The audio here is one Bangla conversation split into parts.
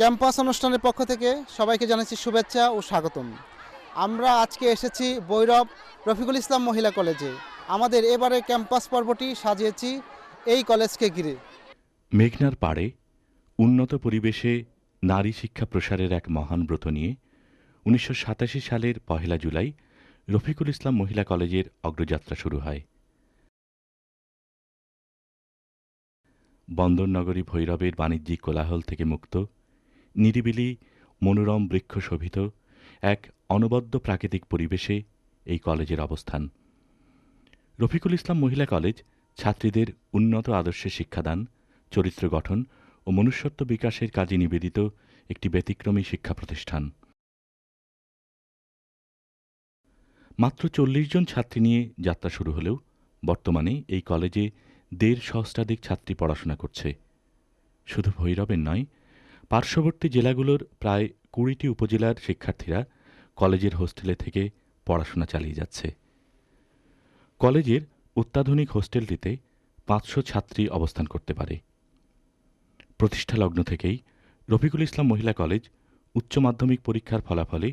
ক্যাম্পাস অনুষ্ঠানের পক্ষ থেকে সবাইকে জানাচ্ছি শুভেচ্ছা ও স্বাগতম। আমরা আজকে এসেছি বৈরব রফিকুল ইসলাম মহিলা কলেজে। আমাদের এবারের ক্যাম্পাস পর্বটি সাজিয়েছি এই কলেজকে ঘিরে। মেঘনার পাড়ে উন্নত পরিবেশে নারী শিক্ষা প্রসারের এক মহান ব্রত নিয়ে উনিশশো সাতাশি সালের পহেলা জুলাই রফিকুল ইসলাম মহিলা কলেজের অগ্রযাত্রা শুরু হয়। বন্দরনগরী ভৈরবের বাণিজ্যিক কোলাহল থেকে মুক্ত, নিরিবিলি, মনোরম বৃক্ষ শোভিত এক অনবদ্য প্রাকৃতিক পরিবেশে এই কলেজের অবস্থান। রফিকুল ইসলাম মহিলা কলেজ ছাত্রীদের উন্নত আদর্শে শিক্ষাদান, চরিত্র গঠন ও মনুষ্যত্ব বিকাশের কাজে নিবেদিত একটি ব্যতিক্রমী শিক্ষা প্রতিষ্ঠান। মাত্র চল্লিশ জন ছাত্রী নিয়ে যাত্রা শুরু হলেও বর্তমানে এই কলেজে দেড় সহস্রাধিক ছাত্রী পড়াশোনা করছে। শুধু ভৈরবের নয়, পার্শ্ববর্তী জেলাগুলোর প্রায় কুড়িটি উপজেলার শিক্ষার্থীরা কলেজের হোস্টেলে থেকে পড়াশোনা চালিয়ে যাচ্ছে। কলেজের অত্যাধুনিক হোস্টেলটিতে পাঁচশো ছাত্রী অবস্থান করতে পারে। প্রতিষ্ঠা লগ্ন থেকেই রফিকুল ইসলাম মহিলা কলেজ উচ্চ মাধ্যমিক পরীক্ষার ফলাফলে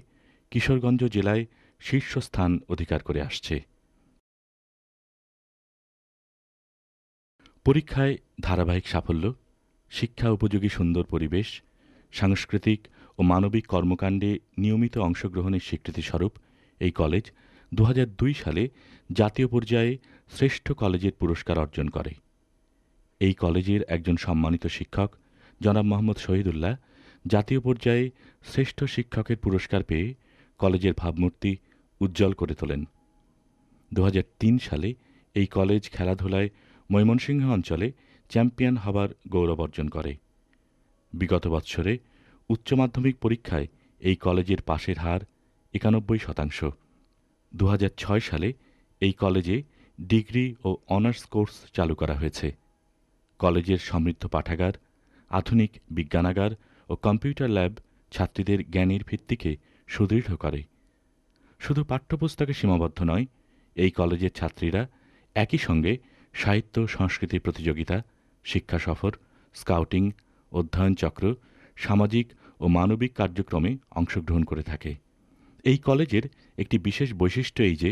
কিশোরগঞ্জ জেলায় শীর্ষস্থান অধিকার করে আসছে। পরীক্ষায় ধারাবাহিক সাফল্য, শিক্ষা উপযোগী সুন্দর পরিবেশ, সাংস্কৃতিক ও মানবিক কর্মকাণ্ডে নিয়মিত অংশগ্রহণের স্বীকৃতিস্বরূপ এই কলেজ দু হাজার দুই সালে জাতীয় পর্যায়ে শ্রেষ্ঠ কলেজের পুরস্কার অর্জন করে। এই কলেজের একজন সম্মানিত শিক্ষক, জনাব মোহাম্মদ শহীদুল্লাহ, জাতীয় পর্যায়ে শ্রেষ্ঠ শিক্ষকের পুরস্কার পেয়ে কলেজের ভাবমূর্তি উজ্জ্বল করে তোলেন। দু হাজার তিন সালে এই কলেজ খেলাধুলায় ময়মনসিংহ অঞ্চলে চ্যাম্পিয়ন হবার গৌরব অর্জন করে। বিগত বৎসরে উচ্চ মাধ্যমিক পরীক্ষায় এই কলেজের পাশের হার একানব্বই শতাংশ। দু হাজার ছয় সালে এই কলেজে ডিগ্রি ও অনার্স কোর্স চালু করা হয়েছে। কলেজের সমৃদ্ধ পাঠাগার, আধুনিক বিজ্ঞানাগার ও কম্পিউটার ল্যাব ছাত্রীদের জ্ঞানের ভিত্তিকে সুদৃঢ় করে। শুধু পাঠ্যপুস্তকে সীমাবদ্ধ নয়, এই কলেজের ছাত্রীরা একই সঙ্গে সাহিত্য, সংস্কৃতি প্রতিযোগিতা, শিক্ষা সফর, স্কাউটিং, অধ্যয়ন চক্র সামাজিক ও মানবিক কার্যক্রমে অংশগ্রহণ করে থাকে। এই কলেজের একটি বিশেষ বৈশিষ্ট্য এই যে,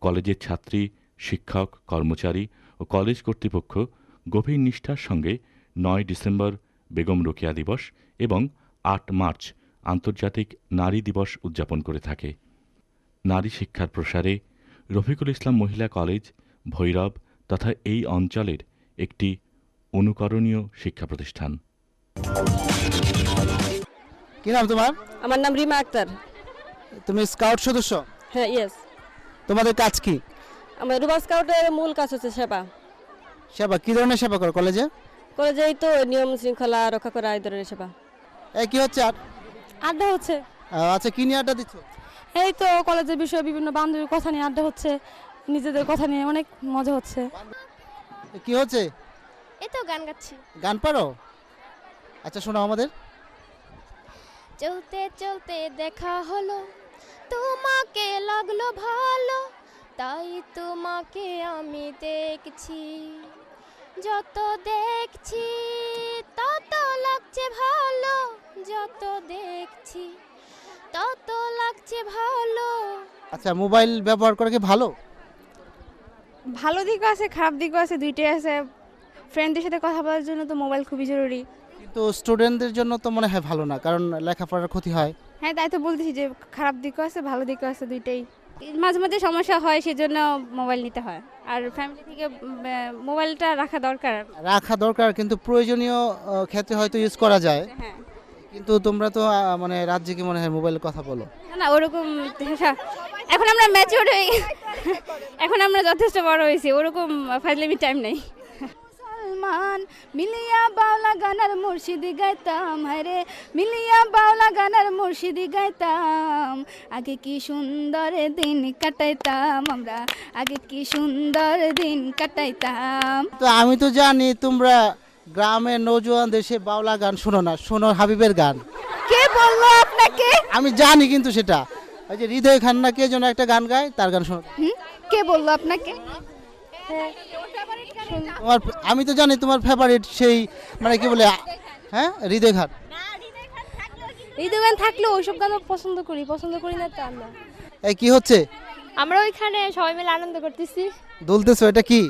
কলেজের ছাত্রী, শিক্ষক, কর্মচারী ও কলেজ কর্তৃপক্ষ গভীর নিষ্ঠার সঙ্গে নয় ডিসেম্বর বেগম রোকেয়া দিবস এবং আট মার্চ আন্তর্জাতিক নারী দিবস উদযাপন করে থাকে। নারী শিক্ষার প্রসারে রফিকুল ইসলাম মহিলা কলেজ, ভৈরব তথা এই অঞ্চলের একটি অনুকরণীয় শিক্ষা প্রতিষ্ঠান। কি নাম তোমার? আমার নাম রিমা আক্তার। তুমি স্কাউট সদস্য? হ্যাঁ ইয়েস তোমাদের কাজ কি? আমার রুবা স্কাউটের মূল কাজ হচ্ছে সেবা। সেবা? কি ধরনের সেবা করো কলেজে? কলেজে এই তো নিয়ম শৃঙ্খলা রক্ষা করা এই ধরনের সেবা। এই কি হচ্ছে? আর আড্ডা হচ্ছে। আচ্ছা কি নিয়ে আড্ডা দিচ্ছ? এই তো কলেজের বিষয়ে বিভিন্ন বান্ধবীর কথা নিয়ে আড্ডা হচ্ছে। নিজেদের কথা নিয়ে অনেক মজা হচ্ছে। কি হচ্ছে? এই তো গান গাচ্ছি। গান পারো? আচ্ছা শোনাও আমাদের। চলতে চলতে দেখা হলো। তোমাকে লাগল ভালো তাই তোমাকে আমি দেখছি। যত দেখছি তত লাগছে ভালো। যত দেখছি তত লাগছে ভালো। আচ্ছা মোবাইল ব্যবহার করা কি ভালো? ভালো দিকও আছে খারাপ দিকও আছে দুইটাই আছে। ফ্রেন্ডদের সাথে কথা বলার জন্য তো মোবাইল খুবই জরুরি। কিন্তু স্টুডেন্টদের জন্য তো মনে হয় ভালো না কারণ লেখাপড়ার ক্ষতি হয়। হ্যাঁ তাই তো বলতেছি যে খারাপ দিকও আছে ভালো দিকও আছে দুইটাই। মাঝে মাঝে সমস্যা হয় সেজন্য মোবাইল নিতে হয়। আর ফ্যামিলি থেকে মোবাইলটা রাখা দরকার। রাখা দরকার কিন্তু প্রয়োজনীয় ক্ষেত্রে হয়তো ইউজ করা যায়। হ্যাঁ। কিন্তু তোমরা তো মানে রাজ্যে কি মনে হয় মোবাইলে কথা বলো? না, ওরকম এখন আমরা ম্যাচিওর হয়ে এখন আমরা যথেষ্ট বড় হয়েছি ওরকম ফাইজলামি টাইম নেই। গান মিলিয়া বাউলা গানার মুর্শিদি গাইতাম হায়রে। মিলিয়া বাউলা গানার মুর্শিদি গাইতাম আগে কি সুন্দর দিন কাটাইতাম আমরা আগে কি সুন্দর দিন কাটাইতাম। তো আমি তো জানি তোমরা গ্রামের নৌজওয়ানদের সে বাউলা গান শোনো না শোনো হাবিবের গান। কে বলল আপনাকে? আমি জানি কিন্তু সেটা। ওই যে হৃদয় খান্না কে যেন একটা গান গায় তার গান শোনো? কে বলল আপনাকে? তোমার আমি তো জানি তোমার ফেভারিট সেই মানে কি বলে হ্যাঁ? হৃদয় খান এই দোকান থাকলে ওইসব গান পছন্দ করি পছন্দ করি না তা না। এই কি হচ্ছে? আমরা ওইখানে সবাই মিলে আনন্দ করতেছি। দুলতেছো এটা কি?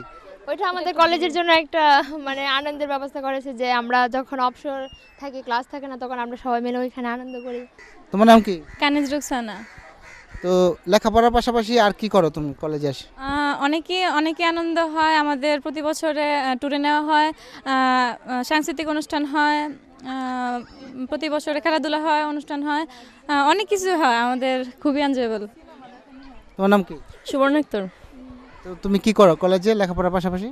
ওইটা আমাদের কলেজের জন্য একটা মানে আনন্দের ব্যবস্থা করেছে যে আমরা যখন অবসর থাকি ক্লাস থাকে না তখন আমরা সবাই মিলে ওইখানে আনন্দ করি। তোমার নাম কি? কানিজ রুকসানা। তো লেখাপড়ার পাশাপাশি আর কি করো তুমি কলেজে আসি আহ, অনেকে অনেকে আনন্দ হয় আমাদের প্রতি বছরে ট্যুরে নেওয়া হয় সাংস্কৃতিক অনুষ্ঠান হয় প্রতি বছরে খেলাধুলা হয় অনুষ্ঠান হয় অনেক কিছু হয় আমাদের খুবই এনজয়েবল তোমার নাম কি? সুবর্ণাক্তর তো তুমি কি করো কলেজে লেখাপড়ার পাশাপাশি?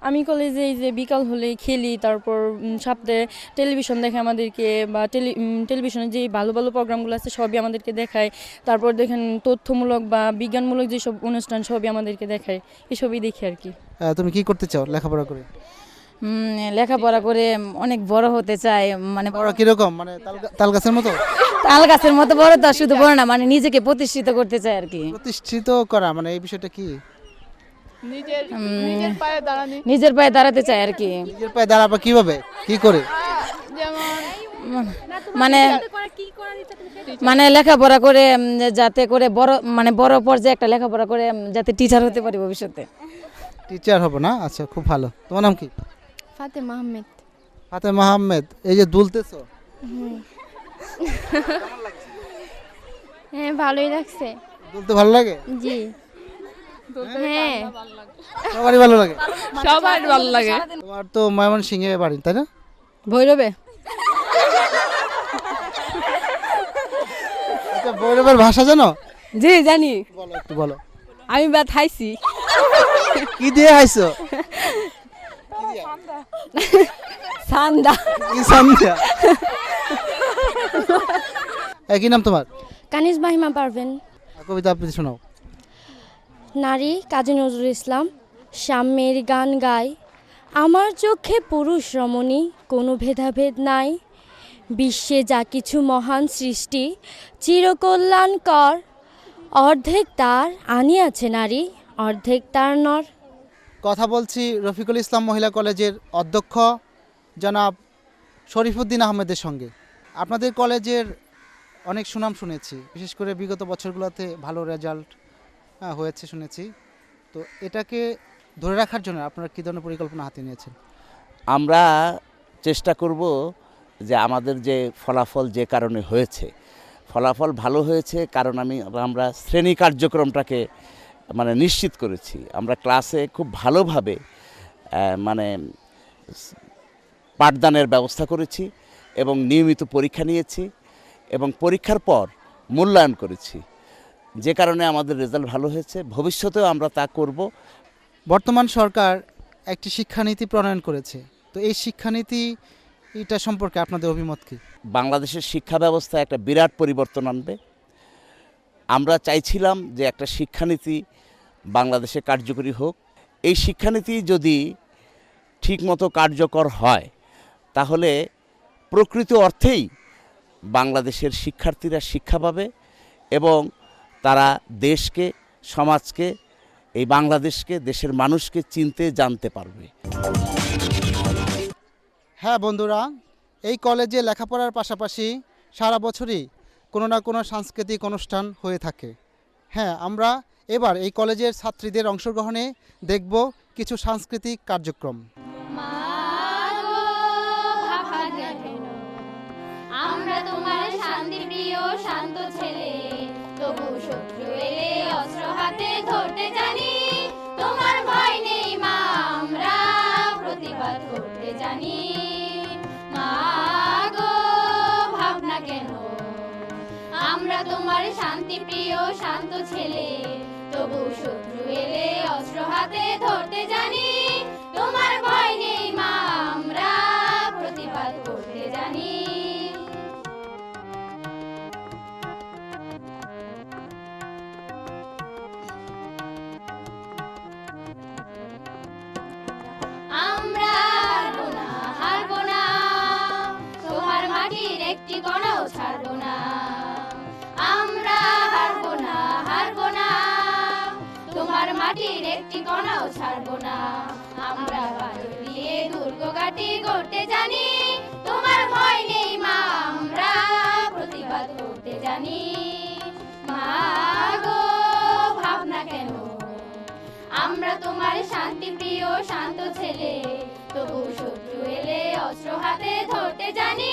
আমি কলেজে এই যে বিকাল হলে খেলি তারপর সপ্তাহে টেলিভিশন দেখে আমাদেরকে বা টেলি টেলিভিশনে যে ভালো ভালো প্রোগ্রামগুলো আছে সবই আমাদেরকে দেখায়। তারপর দেখেন তথ্যমূলক বা বিজ্ঞানমূলক যেসব অনুষ্ঠান সবই আমাদেরকে দেখায়। এসবই দেখি আর কি। তুমি কি করতে চাও লেখাপড়া করে? লেখাপড়া করে অনেক বড় হতে চাই মানে বড় কীরকম? মানে তাল- তাল গাছের মতো? তাল গাছের মতো বড় তো শুধু বড় না মানে নিজেকে প্রতিষ্ঠিত করতে চাই আর কি। প্রতিষ্ঠিত করা মানে এই বিষয়টা কি? নিজের পায়ে দাঁড়াতে চাই আর কি। নিজের পায়ে দাঁড়াবা কীভাবে? কি করে? মানে মানে লেখাপড়া করে যাতে করে বড় মানে বড় পর্যায়ে একটা লেখাপড়া করে যাতে টিচার হতে পারি ভবিষ্যতে। টিচার হবে না? আচ্ছা খুব ভালো। তোমার নাম কি? ফাতে মাহমেদ ফাতে মাহমেদ এই যে দুলতেছো। হ্যাঁ ভালোই লাগছে। দুলতে ভালো লাগে? জি। হ্যাঁ। সবারই ভালো লাগে। সবার ভালো লাগে। তোমার তো ময়মন সিংহে বাড়ি তাই না? ভৈরবে। আচ্ছা ভৈরবের ভাষা জানো? জি জানি। বলো একটু বলো। আমি বা থাইছি কি দিয়ে আইছো সান্দা। কি এই কি নাম তোমার? কানিজ মাহিমা পারবেন কবিতা আবৃত্তি শোনাও। নারী কাজী নজরুল ইসলাম, সাম্যের গান গায়। আমার চোখে পুরুষ রমণী, কোনো ভেদাভেদ নাই। বিশ্বে যা কিছু মহান সৃষ্টি, চিরকল্যাণকর। অর্ধেক তার আনিয়াছে নারী, অর্ধেক তার নর। কথা বলছি রফিকুল ইসলাম মহিলা কলেজের অধ্যক্ষ জনাব শরীফুদ্দিন আহমেদের সঙ্গে। আপনাদের কলেজের অনেক সুনাম শুনেছি। বিশেষ করে বিগত বছরগুলোতে ভালো রেজাল্ট হয়েছে, শুনেছি। তো এটাকে ধরে রাখার জন্য আপনারা কী ধরনের পরিকল্পনা হাতে নিয়েছেন? আমরা চেষ্টা করব যে আমাদের যে ফলাফল যে কারণে হয়েছে, ফলাফল ভালো হয়েছে কারণ আমি, আমরা শ্রেণি কার্যক্রমটাকে মানে নিশ্চিত করেছি। আমরা ক্লাসে খুব ভালোভাবে মানে পাঠদানের ব্যবস্থা করেছি এবং নিয়মিত পরীক্ষা নিয়েছি এবং পরীক্ষার পর মূল্যায়ন করেছি। যে কারণে আমাদের রেজাল্ট ভালো হয়েছে ভবিষ্যতেও আমরা তা করব। বর্তমান সরকার একটি শিক্ষানীতি প্রণয়ন করেছে। তো এই শিক্ষানীতি এটা সম্পর্কে আপনাদের অভিমত কি? বাংলাদেশের শিক্ষা ব্যবস্থা একটা বিরাট পরিবর্তন আনবে। আমরা চাইছিলাম যে একটা শিক্ষানীতি বাংলাদেশে কার্যকরী হোক। এই শিক্ষানীতি যদি ঠিকমতো কার্যকর হয় তাহলে প্রকৃত অর্থেই বাংলাদেশের শিক্ষার্থীরা শিক্ষা পাবে এবং তারা দেশকে, সমাজকে, এই বাংলাদেশকে, দেশের মানুষকে চিনতে, জানতে পারবে। হ্যাঁ বন্ধুরা, এই কলেজে লেখাপড়ার পাশাপাশি সারা বছরই কোনো না কোনো সাংস্কৃতিক অনুষ্ঠান হয়ে থাকে। হ্যাঁ আমরা এবার এই কলেজের ছাত্রীদের অংশগ্রহণে দেখব কিছু সাংস্কৃতিক কার্যক্রম। আমার শান্তি প্রিয় শান্ত ছেলে। তবু শত্রু এলে অস্ত্র হাতে ধরতে জানি। তোমার ভয় নেই মা, আমরা প্রতিবাদ করতে জানি। একটি গণ ছাড়ব মাটির একটি কণাও ছাড়বো না। আমরা দিয়ে দুর্গ কাটি করতে জানি, তোমার ভয় নেই মা, আমরা প্রতিবাদ করতে জানি। গো, ভাবনা কেন? আমরা তোমার শান্তি প্রিয়, শান্ত ছেলে, তবু শত্রু এলে অস্ত্র হাতে ধরতে জানি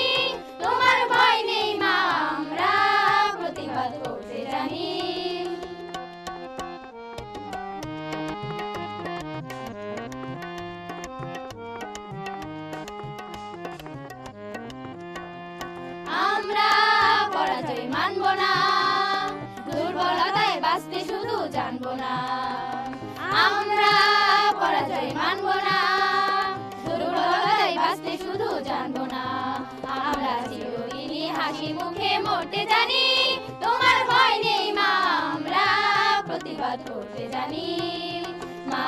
মরতে জানি, তোমার ভয় নেই মা, আমরা প্রতিবাদ করতে জানি। মা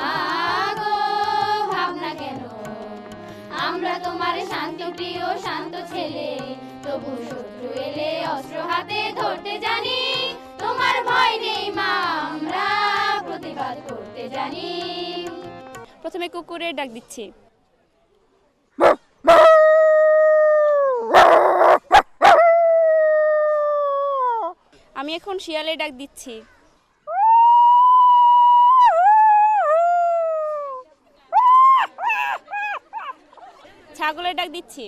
গো, ভাবনা কেন? আমরা তোমার শান্তি প্রিয়, শান্ত ছেলে, তবু শত্রু এলে অস্ত্র হাতে ধরতে জানি। তোমার ভয় নেই মা, আমরা প্রতিবাদ করতে জানি। প্রথমে কুকুরের ডাক দিচ্ছি। আমি এখন শিয়ালে ডাক দিচ্ছি। ছাগলের ডাক দিচ্ছি।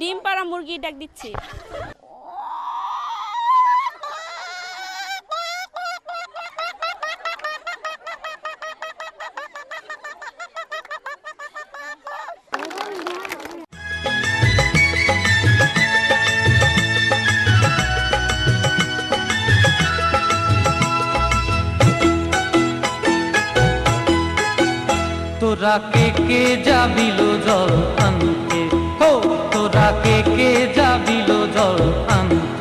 ডিম পাড়া মুরগির ডাক দিচ্ছি। তোরা কে কে যাবিল জল আনতে? হো তোরা কে কে যাবিল জল আনতে?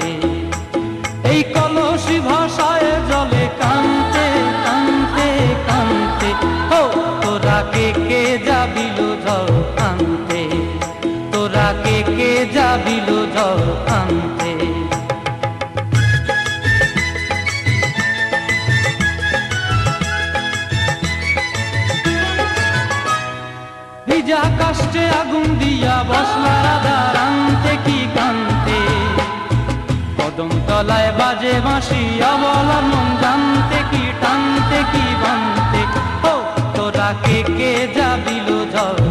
কাষ্টে আগুন দিয়া বসলা রাধা রান্তে কি কান্তে? কদম তলায় বাজে বাঁশি, অবলা মন জানতে কি টানতে, কি বানতে? ও, তোরা কে কে যাবিল দিল আনতে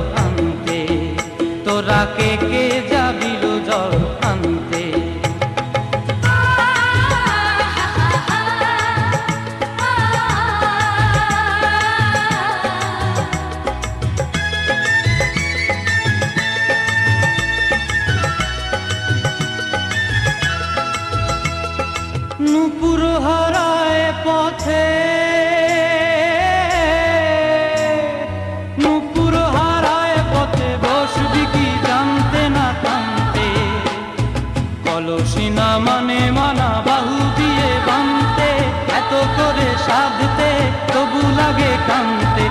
সাধতে, তবু লাগে কানতে।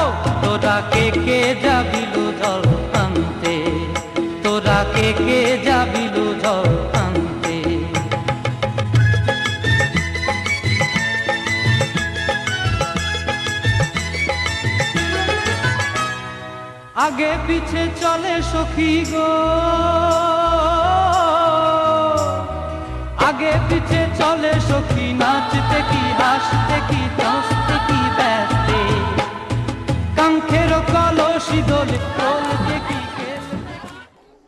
ও, তোরা কে কে যাবিল জল আনতে? তোরা কে কে যাবিল জল আগে পিছে চলে সখী গো। আগে পিছে চলে সখী নাচতে কি, হাসতে কি দশতে কি কাঙ্ক্ষের কলসি দোলে কি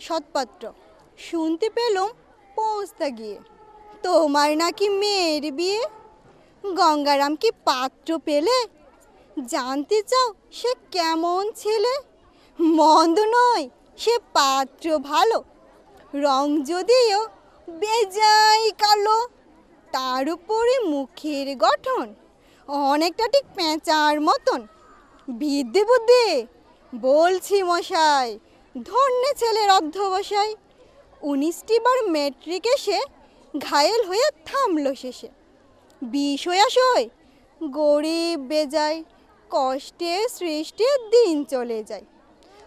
সৎপাত্র, শুনতে পেলাম পৌঁছতে গিয়ে। তোমার নাকি মেয়ের বিয়ে? গঙ্গারাম কি পাত্র পেলে? জানতে চাও সে কেমন ছেলে? মন্দ নয়, সে পাত্র ভালো। রং যদিও বেজাই কালো। তার উপরে মুখের গঠন। অনেকটা ঠিক পেঁচার মতন। বিদ্যে বুদ্ধি বলছি মশাই, ধন্যে ছেলের অধ্যবসায়। উনিশটি বার মেট্রিক এসে ঘায়েল হয়ে থামল শেষে। বিষ আসয়, গরিব বেজায়, কষ্টে সৃষ্টি দিন চলে যায়।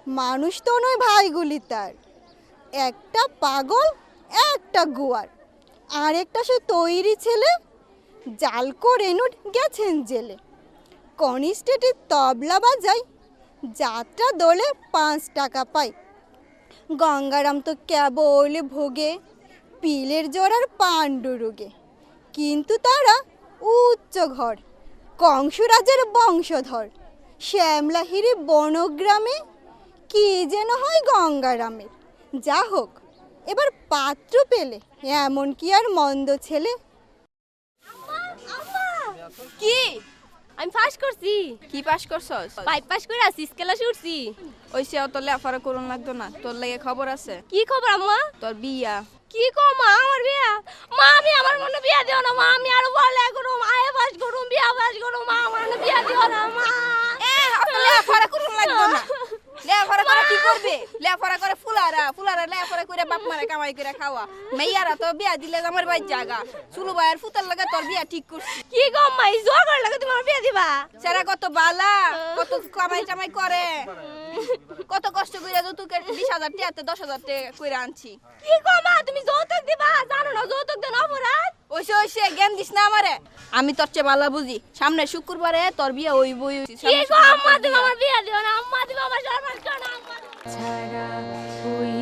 মানুষ তো নয় ভাইগুলি তার। একটা পাগল, একটা গুয়ার। আর একটা সে তৈরি ছেলে জাল করে নুট গেছেন জেলে। কনিস্টেটের তবলা বাজাই যাত্রা দোলে পাঁচ টাকা পাই গঙ্গারাম তো কেবল ভোগে, পিলের জ্বর আর পাণ্ডু রোগে। কিন্তু তারা উচ্চ ঘর, কংসরাজের বংশধর। শ্যামলাহিরি বনগ্রামে, কি যেন হয় গঙ্গারামের। যা হোক এবার পাত্র পেলে এমন কি আর মন্দ ছেলে। কি? আমি পাস করছি। কি পাস করছস? পাইপ পাস করে আসি স্কেলাসে উঠছি। ওই সে অত লেফারা করুন লাগতো না তোর লাগে খবর আছে। কি খবর আম্মা? তোর বিয়া। কি কো মা আমার বিয়া? মা আমি আমার মনে বিয়া দিও না মা আমি আরও বলে করুম আয়ে পাস করুম বিয়া পাস করুম মা আমার বিয়া দিও না মা। এ অত লেফারা করুন লাগতো না। লেফারা করে কি করবে? লেফারা করে ফুলারা ফুলারা লেফারা করে বাপ মারে কামাই করে খাওয়া। মেয়ারা তো বিয়া দিলে আমার বাই জাগা চুলু ভাইয়ের ফুতার লাগে তোর বিয়া ঠিক করছি। কি গো মাই জোর লাগে তোমার বিয়া দিবা? সেরা কত বালা কত কামাই টামাই করে। কত কষ্ট করে যৌতুকে বিশ হাজার টিয়াতে দশ হাজার টাকা করে আনছি। কি গো মা তুমি যৌতুক দিবা? জানো না যৌতুক দেন অপরাধ। ওইসে ওইসে জ্ঞান দিস না আমারে। আমি তোর চেয়ে ভালো বুঝি। সামনে শুক্রবারে তোর বিয়ে ওই বই কি গো আম্মা তুমি আমার বিয়া দিও না আম্মা তুমি আমার সর্বনাশ করো না আম্মা। ছাড়া ওই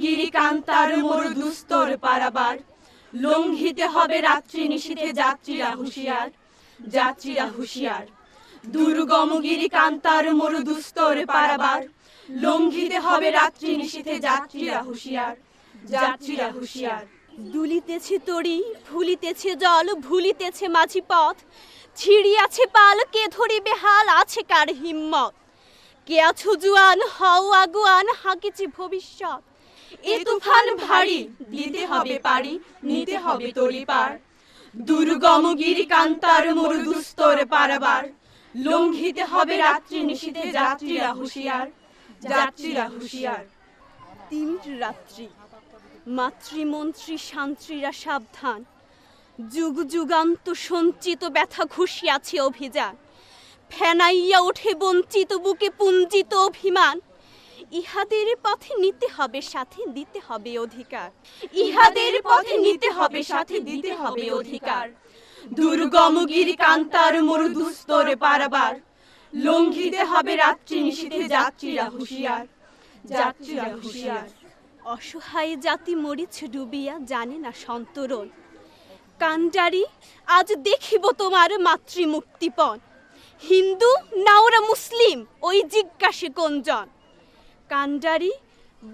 দুর্গমগিরি কান্তার মোর দুস্তর পারাবার। লঙ্ঘিতে হবে রাত্রি নিশীথে যাত্রীরা হুঁশিয়ার যাত্রীরা হুঁশিয়ার। দুর্গমগিরি কান্তার মোর দুস্তর পারাবার। লঙ্ঘিতে হবে রাত্রি নিশীথে যাত্রীরা হুঁশিয়ার যাত্রীরা হুঁশিয়ার। দুলিতেছে তরি ফুলিতেছে জল, ভুলিতেছে মাঝি পথ। ছিড়িয়াছে পাল, কে ধরিবে হাল, আছে কার হিম্মত? কে আছো জুয়ান, হও আগুয়ান, হাকিছে ভবিষ্যৎ। এ তুফান ভারী, দিতে হবে পারি, নিতে হবে তরি পার। দুর্গমগিরি কান্তার মোর দুস্তর পারাবার, লঙ্ঘিতে হবে রাত্রি নিশীথে যাত্রীরা হুঁশিয়ার যাত্রীরা হুঁশিয়ার। রাত্রি, মাতৃমন্ত্রী শান্ত্রীরা সাবধান। যুগ যুগান্ত সঞ্চিত ব্যথা ঘুষিয়াছে অভিযান। ফেনাইয়া ওঠে বঞ্চিত বুকে পুঞ্জিত অভিমান। ইহাদের পথে নিতে হবে সাথে দিতে হবে অধিকার। ইহাদের পথে নিতে হবে সাথে দিতে হবে অধিকার। দুর্গমগিরি কান্তার মোর দুস্তরে পারাবার। লঙ্ঘিতে হবে রাত্রি নিশীথে যাত্রীরা হুঁশিয়ার। যাত্রীরা হুঁশিয়ার। অসহায় জাতি মরিচ ডুবিয়া জানে না সন্তরণ। কান্ডারি আজ দেখিব তোমার মাতৃমুক্তিপণ। হিন্দু না ওরা মুসলিম ওই জিজ্ঞাসে কোনজন? কান্ডারি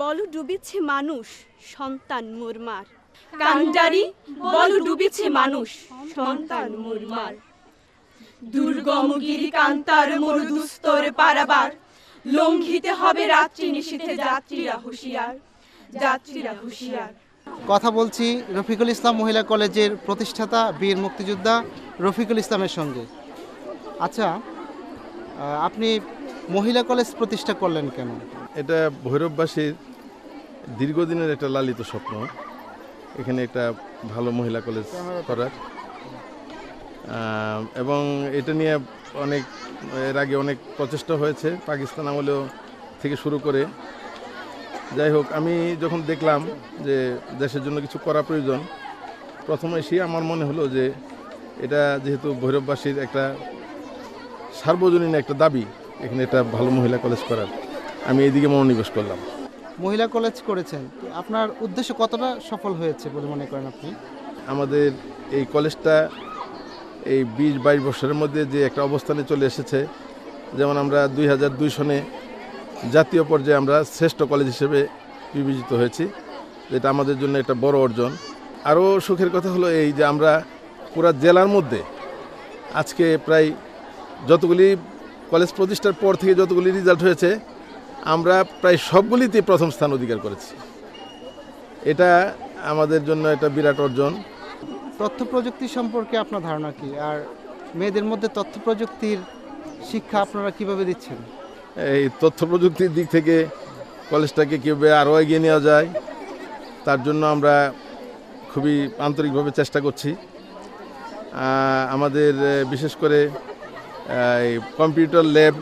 বল ডুবেছে মানুষ সন্তান মুরমার। কান্ডারি বল ডুবেছে মানুষ সন্তান মুরমার। দুর্গমগিরি কান্তার মোর দুস্তরে পারাবার। লঙ্ঘিতে হবে রাত্রি নিশীথে যাত্রীরা হুঁশিয়ার যাত্রীরা হুঁশিয়ার। কথা বলছি রফিকুল ইসলাম মহিলা কলেজের প্রতিষ্ঠাতা বীর মুক্তিযোদ্ধা রফিকুল ইসলামের সঙ্গে। আচ্ছা আপনি মহিলা কলেজ প্রতিষ্ঠা করলেন কেন? এটা ভৈরববাসীর দীর্ঘদিনের একটা লালিত স্বপ্ন। এখানে একটা ভালো মহিলা কলেজ করার। এবং এটা নিয়ে অনেক, এর আগে অনেক প্রচেষ্টা হয়েছে পাকিস্তান আমলেও থেকে শুরু করে। যাই হোক, আমি যখন দেখলাম যে দেশের জন্য কিছু করা প্রয়োজন, প্রথমে এসে আমার মনে হলো যে এটা যেহেতু ভৈরববাসীর একটা সার্বজনীন একটা দাবি, এখানে একটা ভালো মহিলা কলেজ করার। আমি এইদিকে মনোনিবেশ করলাম। মহিলা কলেজ করেছেন। আপনার উদ্দেশ্য কতটা সফল হয়েছে বলে মনে করেন আপনি? আমাদের এই কলেজটা এই বিশ বাইশ বছরের মধ্যে যে একটা অবস্থানে চলে এসেছে যেমন আমরা দুই হাজার দুই সনে জাতীয় পর্যায়ে আমরা শ্রেষ্ঠ কলেজ হিসেবে বিবেচিত হয়েছি যেটা আমাদের জন্য একটা বড় অর্জন। আরও সুখের কথা হলো এই যে আমরা পুরা জেলার মধ্যে আজকে প্রায় যতগুলি কলেজ প্রতিষ্ঠার পর থেকে যতগুলি রেজাল্ট হয়েছে আমরা প্রায় সবগুলিতে প্রথম স্থান অধিকার করেছি। এটা আমাদের জন্য একটা বিরাট অর্জন। তথ্য প্রযুক্তি সম্পর্কে আপনার ধারণা কি? আর মেয়েদের মধ্যে তথ্য প্রযুক্তির শিক্ষা আপনারা কীভাবে দিচ্ছেন? এই তথ্য প্রযুক্তির দিক থেকে কলেজটাকে কীভাবে আরও এগিয়ে নেওয়া যায় তার জন্য আমরা খুবই আন্তরিকভাবে চেষ্টা করছি। আমাদের বিশেষ করে কম্পিউটার ল্যাব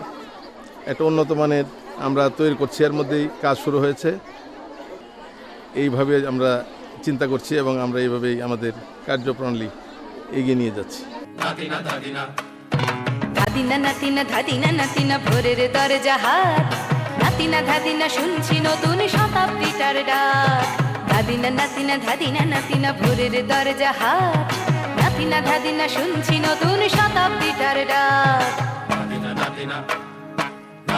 একটা উন্নত মানের আমরা তৈরি করছি এর মধ্যেই কাজ শুরু হয়েছে। এইভাবে আমরা চিন্তা করছি এবং আমরা এইভাবেই আমাদের কার্যপ্রণালী এগিয়ে নিয়ে যাচ্ছি। ধাদিনা নাতিনা ধাদিনা নাতিনা ভোরের দরজা হাট নাতিনা ধাদিনা শুনছি নতুন শতাব্দীটার ডাক। ধাদিনা নাতিনা ধাদিনা নাতিনা ভোরের দরজা হাট নাতিনা ধাদিনা শুনছি নতুন শতাব্দীটার ডাক।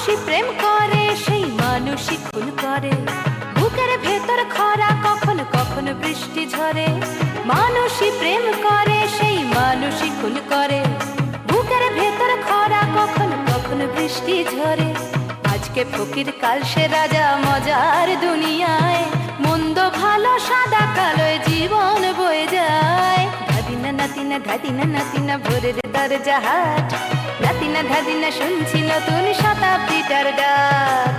মানুষই প্রেম করে, সেই মানুষই খুন করে। বুকের ভেতর খরা কখন কখন বৃষ্টি ঝরে। মানুষই প্রেম করে, সেই মানুষই খুন করে। বুকের ভেতর খরা কখন কখন বৃষ্টি ঝরে। আজকে ফকির কাল সে রাজা মজার দুনিয়ায়। মন্দ, ভালো, সাদা, কালোয় জীবন বয়ে যায়। ধাদিনা নাতিনা ধাদিনা নাতিনা, ভোরের দরজা হাট নাতিনা ধাদিনা শুনছি নতুন শতাব্দীটার ডাক।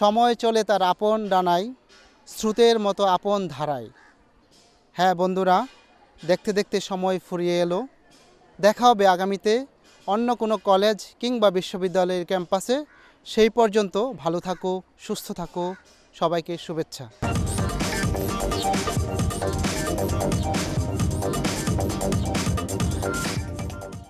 সময় চলে তার আপন ডানায়, স্রোতের মতো আপন ধারায়। হ্যাঁ বন্ধুরা, দেখতে দেখতে সময় ফুরিয়ে এলো। দেখা হবে আগামীতে অন্য কোনো কলেজ কিংবা বিশ্ববিদ্যালয়ের ক্যাম্পাসে। সেই পর্যন্ত ভালো থাকো, সুস্থ থাকো, সবাইকে শুভেচ্ছা।